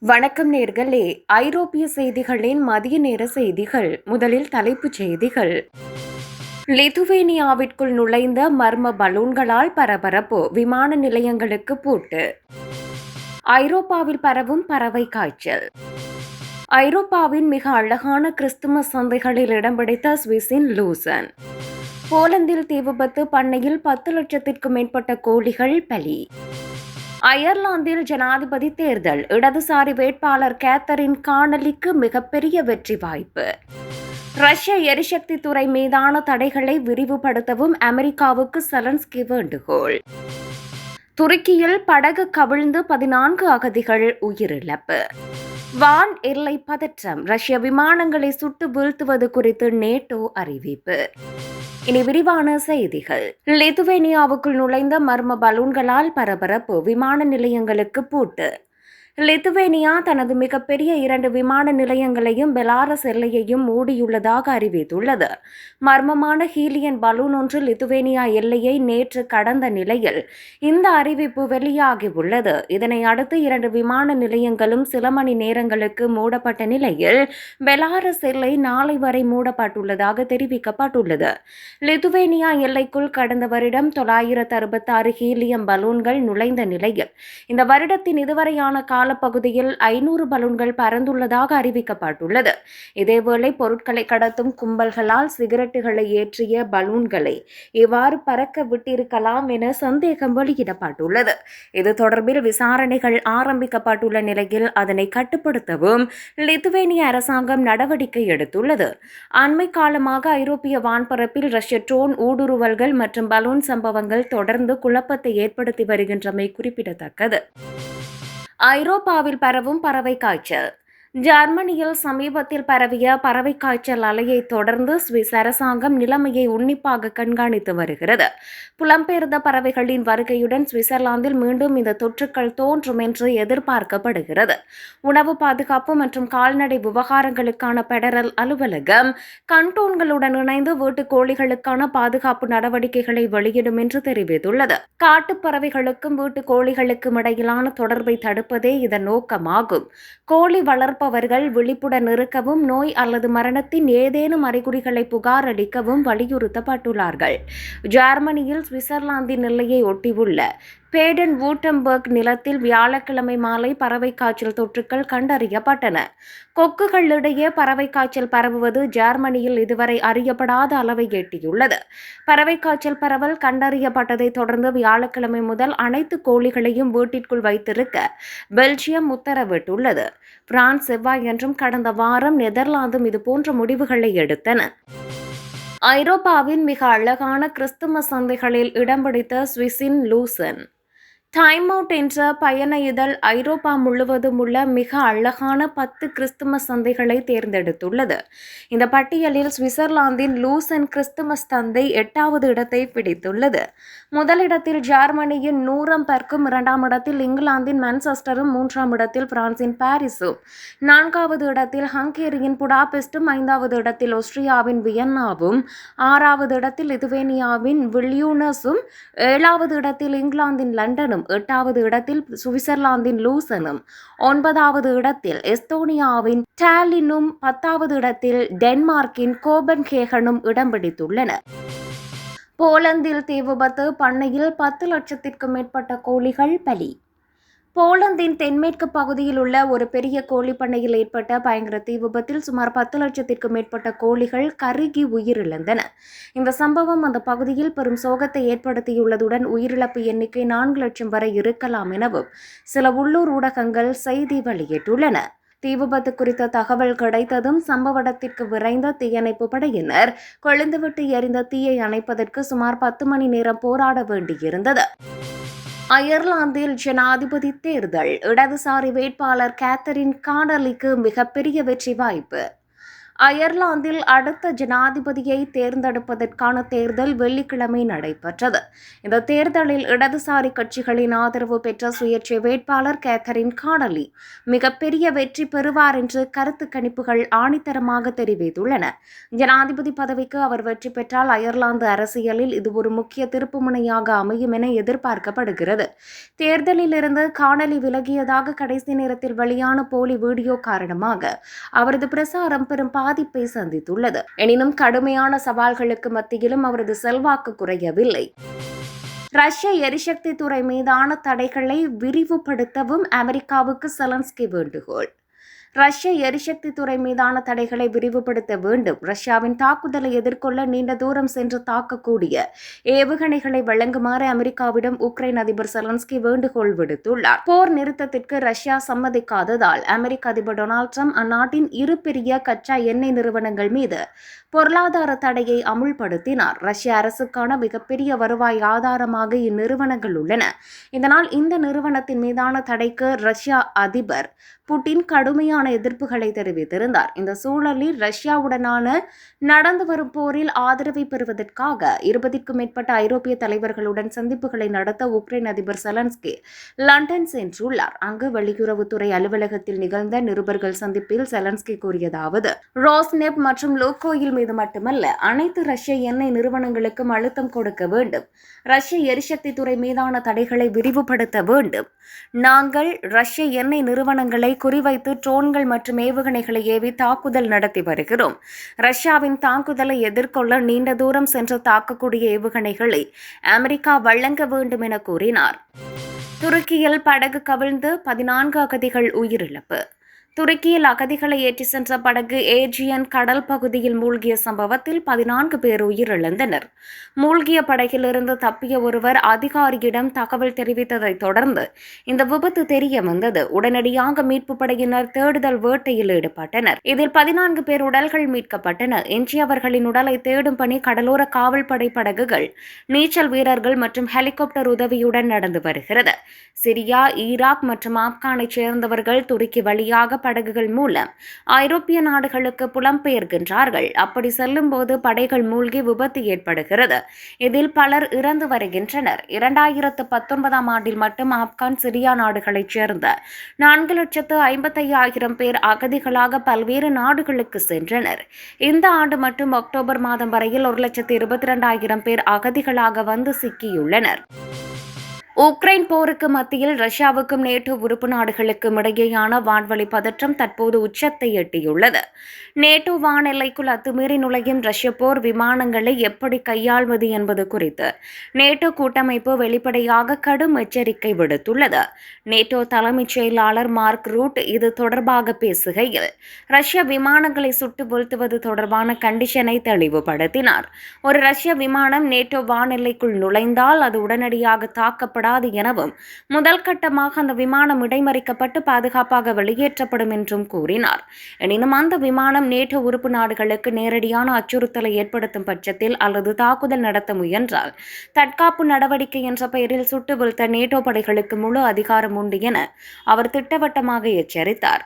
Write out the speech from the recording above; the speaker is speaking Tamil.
வணக்கம் நேர்களே. ஐரோப்பிய செய்திகளின் மதிய நேர செய்திகள். முதலில் தலைப்புச் செய்திகள். லிதுவேனியாவிற்குள் நுழைந்த மர்ம பலூன்களால் பரபரப்பு. விமான நிலையங்களுக்கு பூட்டு. ஐரோப்பாவில் பரவும் பறவை காய்ச்சல். ஐரோப்பாவின் மிக அழகான கிறிஸ்துமஸ் சந்தைகளில் இடம் பிடித்த சுவிஸின் லூசன். போலந்தில் தீ விபத்து பண்ணையில் பத்து லட்சத்திற்கும் மேற்பட்ட கோழிகள் பலி. அயர்லாந்தில் ஜனாதிபதி தேர்தல். இடதுசாரி வேட்பாளர் கேத்தரின் காணலிக்கு மிகப்பெரிய வெற்றி வாய்ப்பு. ரஷ்ய எரிசக்தி துறை மீதான தடைகளை விரிவுபடுத்தவும் அமெரிக்காவுக்கு செலன்ஸ்கி வேண்டுகோள். துருக்கியில் படகு கவிழ்ந்து பதினான்கு அகதிகள் உயிரிழப்பு. வான் எல்லை பதற்றம். ரஷ்ய விமானங்களை சுட்டு வீழ்த்துவது குறித்து நேட்டோ அறிவிப்பு. இனி விரிவான செய்திகள். லிதுவேனியாவுக்குள் நுழைந்த மர்ம பலூன்களால் பரபரப்பு விமான நிலையங்களுக்கு பூட்டு. லித்துவேனியா தனது மிகப்பெரிய இரண்டு விமான நிலையங்களையும் பெலாரஸ் எல்லையையும் மூடியுள்ளதாக அறிவித்துள்ளது. மர்மமான ஹீலியன் பலூன் ஒன்று லித்துவேனியா எல்லையை நேற்று கடந்த நிலையில் இந்த அறிவிப்பு வெளியாகியுள்ளது. இதனை அடுத்து இரண்டு விமான நிலையங்களும் சில மணி நேரங்களுக்கு மூடப்பட்ட நிலையில் பெலாரஸ் எல்லை நாளை வரை மூடப்பட்டுள்ளதாக தெரிவிக்கப்பட்டுள்ளது. லித்துவேனியா எல்லைக்குள் கடந்த வருடம் தொள்ளாயிரத்து அறுபத்தாறு ஹீலியம் பலூன்கள் நுழைந்த நிலையில் இந்த வருடத்தின் இதுவரையான கால காலப்பகுதியில் ஐநூறு பலூன்கள் பறந்துள்ளதாக அறிவிக்கப்பட்டுள்ளது. இதேவேளை பொருட்களை கடத்தும் கும்பல்களால் சிகரெட்டுகளை ஏற்றிய பலூன்களை இவ்வாறு பறக்க விட்டிருக்கலாம் என சந்தேகம் வெளியிடப்பட்டுள்ளது. இது தொடர்பில் விசாரணைகள் ஆரம்பிக்கப்பட்டுள்ள நிலையில் அதனை கட்டுப்படுத்தவும் லித்துவேனிய அரசாங்கம் நடவடிக்கை எடுத்துள்ளது. அண்மை காலமாக ஐரோப்பிய வான்பரப்பில் ரஷ்ய ட்ரோன் ஊடுருவல்கள் மற்றும் பலூன் சம்பவங்கள் தொடர்ந்து குழப்பத்தை ஏற்படுத்தி வருகின்றமை குறிப்பிடத்தக்கது. ஐரோப்பாவில் பரவும் பறவை காய்ச்சல். ஜெர்மனியில் சமீபத்தில் பரவிய பறவை காய்ச்சல் அலையை தொடர்ந்து சுவிஸ் அரசாங்கம் நிலைமையை உன்னிப்பாக கண்காணித்து வருகிறது. புலம்பெயர்ந்த பறவைகளின் வருகையுடன் சுவிட்சர்லாந்தில் மீண்டும் இந்த தொற்றுக்கள் தோன்றும் என்று எதிர்பார்க்கப்படுகிறது. உணவு பாதுகாப்பு மற்றும் கால்நடை விவகாரங்களுக்கான பெடரல் அலுவலகம் கண்டோன்களுடன் இணைந்து வீட்டு கோழிகளுக்கான பாதுகாப்பு நடவடிக்கைகளை வெளியிடும் என்று தெரிவித்துள்ளது. காட்டுப் பறவைகளுக்கும் வீட்டுக் கோழிகளுக்கும் இடையிலான தொடர்பை தடுப்பதே இதன் நோக்கமாகும். கோழி வளர்ப்பு இருப்பவர்கள் விழிப்புடன் இருக்கவும் நோய் அல்லது மரணத்தின் ஏதேனும் அறிகுறிகளை புகார் அளிக்கவும் வலியுறுத்தப்பட்டுள்ளார்கள். ஜெர்மனியில் சுவிட்சர்லாந்தின் எல்லையை ஒட்டியுள்ள பேடன் வூட்டம்பர்க் நிலத்தில் வியாழக்கிழமை மாலை பறவை காய்ச்சல் தொற்றுக்கள் கண்டறியப்பட்டன. கொக்குகளிடையே பறவை காய்ச்சல் பரவுவது ஜெர்மனியில் இதுவரை அறியப்படாத அளவை எட்டியுள்ளது. பறவை காய்ச்சல் பரவல் கண்டறியப்பட்டதை தொடர்ந்து வியாழக்கிழமை முதல் அனைத்து கோழிகளையும் வீட்டிற்குள் வைத்திருக்க பெல்ஜியம் உத்தரவிட்டுள்ளது. பிரான்ஸ் செவ்வாய் என்றும் கடந்த வாரம் நெதர்லாந்தும் இதுபோன்ற முடிவுகளை எடுத்தன. ஐரோப்பாவின் மிக அழகான கிறிஸ்துமஸ் சந்தைகளில் இடம் பிடித்த சுவிஸின் லூசன். டைம் அவுட் என்ற பயண இதழ் ஐரோப்பா முழுவதும் உள்ள மிக அழகான பத்து கிறிஸ்துமஸ் சந்தைகளை தேர்ந்தெடுத்துள்ளது. இந்த பட்டியலில் சுவிட்சர்லாந்தின் லூசன் கிறிஸ்துமஸ் சந்தை எட்டாவது இடத்தை பிடித்துள்ளது. முதலிடத்தில் ஜெர்மனியின் நூறம் பர்க்கும் இரண்டாம் இடத்தில் இங்கிலாந்தின் மான்செஸ்டரும் மூன்றாம் இடத்தில் பிரான்சின் பாரிஸும் நான்காவது இடத்தில் ஹங்கேரியின் புடாபெஸ்டும் ஐந்தாவது இடத்தில் ஆஸ்திரியாவின் வியன்னாவும் ஆறாவது இடத்தில் லிதுவேனியாவின் வில்யூனஸும் ஏழாவது இடத்தில் இங்கிலாந்தின் லண்டனும் லண்டனும் எட்டாவது இடத்தில் சுவிட்சர்லாந்தின் லூசனும் ஒன்பதாவது இடத்தில் எஸ்தோனியாவின் டாலினும் பத்தாவது இடத்தில் டென்மார்க்கின் கோபன்ஹேகனும் இடம் பிடித்துள்ளன. போலந்தில் தீ விபத்து பண்ணையில் பத்து லட்சத்திற்கும் மேற்பட்ட கோழிகள் பலி. போலந்தின் தென்மேற்கு பகுதியில் உள்ள ஒரு பெரிய கோழி பண்ணையில் ஏற்பட்ட பயங்கர தீ விபத்தில் சுமார் பத்து லட்சத்திற்கும் மேற்பட்ட கோழிகள் கருகி உயிரிழந்தன. இந்த சம்பவம் அந்த பகுதியில் பெரும் சோகத்தை ஏற்படுத்தியுள்ளதுடன் உயிரிழப்பு எண்ணிக்கை நான்கு லட்சம் வரை இருக்கலாம் எனவும் சில உள்ளூர் ஊடகங்கள் செய்தி வெளியிட்டுள்ளன. தீ விபத்து குறித்த தகவல் கிடைத்ததும் சம்பவ இடத்திற்கு விரைந்த தீயணைப்பு படையினர் கொழுந்துவிட்டு எரிந்த தீயை அணைப்பதற்கு சுமார் பத்து மணி நேரம் போராட வேண்டியிருந்தது. அயர்லாந்தில் ஜனாதிபதி தேர்தல். இடதுசாரி வேட்பாளர் கேத்தரின் காடலிக்கு மிகப்பெரிய வெற்றி வாய்ப்பு. அயர்லாந்தில் அடுத்த ஜனாதிபதியை தேர்ந்தெடுப்பதற்கான தேர்தல் வெள்ளிக்கிழமை நடைபெற்றது. இந்த தேர்தலில் இடதுசாரி கட்சிகளின் ஆதரவு பெற்ற சுயேட்சை வேட்பாளர் கேத்தரின் காடலி மிகப்பெரிய வெற்றி பெறுவார் என்று கருத்து கணிப்புகள் ஆணித்தரமாக தெரிவித்துள்ளன. ஜனாதிபதி பதவிக்கு அவர் வெற்றி பெற்றால் அயர்லாந்து அரசியலில் இது ஒரு முக்கிய திருப்புமுனையாக அமையும் என எதிர்பார்க்கப்படுகிறது. தேர்தலில் இருந்து காணொலி விலகியதாக கடைசி நேரத்தில் வெளியான போலி வீடியோ காரணமாக அவரது பிரசாரம் பெரும் பாதிப்பை சந்தித்துள்ளது. எனினும் கடுமையான சவால்களுக்கு மத்தியிலும் அவரது செல்வாக்கு குறையவில்லை. ரஷ்ய எரிசக்தி துறை மீதான தடைகளை விரிவுபடுத்தவும் அமெரிக்காவுக்கு செலன்ஸ்கி வேண்டுகோள். ரஷ்ய எரிசக்தி துறை மீதான தடைகளை விரிவுபடுத்த வேண்டும். ரஷ்யாவின் தாக்குதலை எதிர்கொள்ள நீண்ட தூரம் சென்று தாக்கக்கூடிய ஏவுகணைகளை வழங்குமாறு அமெரிக்காவிடம் உக்ரைன் அதிபர் செலன்ஸ்கி வேண்டுகோள் விடுத்துள்ளார். போர் நிறுத்தத்திற்கு ரஷ்யா சம்மதிக்காததால் அமெரிக்க அதிபர் டொனால்ட் ட்ரம்ப் அந்நாட்டின் இரு பெரிய கச்சா எண்ணெய் நிறுவனங்கள் மீது பொருளாதார தடையை அமுல்படுத்தினார். ரஷ்ய அரசுக்கான மிகப்பெரிய வருவாய் ஆதாரமாக இந்நிறுவனங்கள் உள்ளன. இதனால் இந்த நிறுவனத்தின் மீதான தடைக்கு ரஷ்யா அதிபர் புட்டின் கடுமையான கடுமையான எதிர்ப்புகளை தெரிவித்திருந்தார். இந்த சூழலில் ரஷ்யாவுடனான நடந்து வரும் போரில் ஆதரவை பெறுவதற்காக இருபதிற்கும் மேற்பட்ட ஐரோப்பிய தலைவர்களுடன் சந்திப்புகளை நடத்த உக்ரைன் அதிபர் செலன்ஸ்கி லண்டன் சென்றுள்ளார். அங்கு வெளியுறவுத்துறை அலுவலகத்தில் நிகழ்ந்த நிருபர்கள் சந்திப்பில் செலன்ஸ்கி கூறியதாவது ரோஸ்நெப் மற்றும் லோகோயில் மீது மட்டுமல்ல அனைத்து ரஷ்ய எண்ணெய் நிறுவனங்களுக்கும் அழுத்தம் கொடுக்க வேண்டும். ரஷ்ய எரிசக்தி துறை மீதான தடைகளை விரிவுபடுத்த வேண்டும். நாங்கள் ரஷ்ய எண்ணெய் நிறுவனங்களை குறிவைத்து ட்ரோன் ட்ரோன்கள் மற்றும் ஏவுகணைகளை ஏவி தாக்குதல் நடத்தி வருகிறோம். ரஷ்யாவின் தாக்குதலை எதிர்கொள்ள நீண்ட தூரம் சென்று தாக்கக்கூடிய ஏவுகணைகளை அமெரிக்கா வழங்க வேண்டும் என கூறினார். துருக்கியில் படகு கவிழ்ந்து பதினான்கு அகதிகள் உயிரிழப்பு. துருக்கியில் அகதிகளை ஏற்றி சென்ற படகு ஏஜியன் கடல் பகுதியில் மூழ்கிய சம்பவத்தில் பதினான்கு பேர் உயிரிழந்தனர். மூழ்கிய படகிலிருந்து தப்பிய ஒருவர் அதிகாரியிடம் தகவல் தெரிவித்ததை தொடர்ந்து இந்த விபத்து தெரிய வந்தது உடனடியாக மீட்பு படையினர் தேடுதல் வேட்டையில் ஈடுபட்டனர். இதில் பதினான்கு பேர் உடல்கள் மீட்கப்பட்டன. எஞ்சியவர்களின் உடலை தேடும் பணி கடலோர காவல்படை படகுகள் நீச்சல் வீரர்கள் மற்றும் ஹெலிகாப்டர் உதவியுடன் நடந்து வருகிறது. சிரியா ஈராக் மற்றும் ஆப்கானைச் சேர்ந்தவர்கள் துருக்கி வழியாக படகுகள் மூலம். ஐரோப்பிய நாடுகளுக்கு புலம்பெயர்கின்றார்கள். அப்படி செல்லும்போது படைகள் மூழ்கி விபத்து ஏற்படுகிறது. இதில் பலர் இறந்து வருகின்றனர். இரண்டாயிரத்து பத்தொன்பதாம் ஆண்டில் மட்டும் ஆப்கான் சிரியா நாடுகளைச் சேர்ந்த நான்கு லட்சத்து ஐம்பத்தையாயிரம் பேர் அகதிகளாக பல்வேறு நாடுகளுக்கு சென்றனர். இந்த ஆண்டு மட்டும் அக்டோபர் மாதம் வரையில் ஒரு லட்சத்து இருபத்தி இரண்டாயிரம் பேர் அகதிகளாக வந்து சிக்கியுள்ளனர். உக்ரைன் போருக்கு மத்தியில் ரஷ்யாவுக்கும் நேட்டோ உறுப்பு நாடுகளுக்கும் இடையேயான வான்வழி பதற்றம் தற்போது உச்சத்தை எட்டியுள்ளது. நேட்டோ வான் எல்லைக்குள் அத்துமீறி நுழையும் ரஷ்ய போர் விமானங்களை எப்படி கையாள்வது என்பது குறித்து நேட்டோ கூட்டமைப்பு வெளிப்படையாக கடும் எச்சரிக்கை விடுத்துள்ளது. நேட்டோ தலைமைச் செயலாளர் மார்க் ரூட் இது தொடர்பாக பேசுகையில் ரஷ்ய விமானங்களை சுட்டு வீழ்த்துவது தொடர்பான கண்டிஷனை தெளிவுபடுத்தினார். ஒரு ரஷ்ய விமானம் நேட்டோ வான் எல்லைக்குள் நுழைந்தால் அது உடனடியாக தாக்கப்பட கூடாது எனவும் முதல் கட்டமாக அந்த விமானம் இடைமறிக்கப்பட்டு பாதுகாப்பாக வெளியேற்றப்படும் என்றும் கூறினார். எனினும் அந்த விமானம் நேட்டோ உறுப்பு நாடுகளுக்கு நேரடியான அச்சுறுத்தலை ஏற்படுத்தும் பட்சத்தில் அல்லது தாக்குதல் நடத்த முயன்றால் தற்காப்பு நடவடிக்கை என்ற பெயரில் சுட்டு வீழ்த்த நேட்டோ படைகளுக்கு முழு அதிகாரம் உண்டு என அவர் திட்டவட்டமாக எச்சரித்தார்.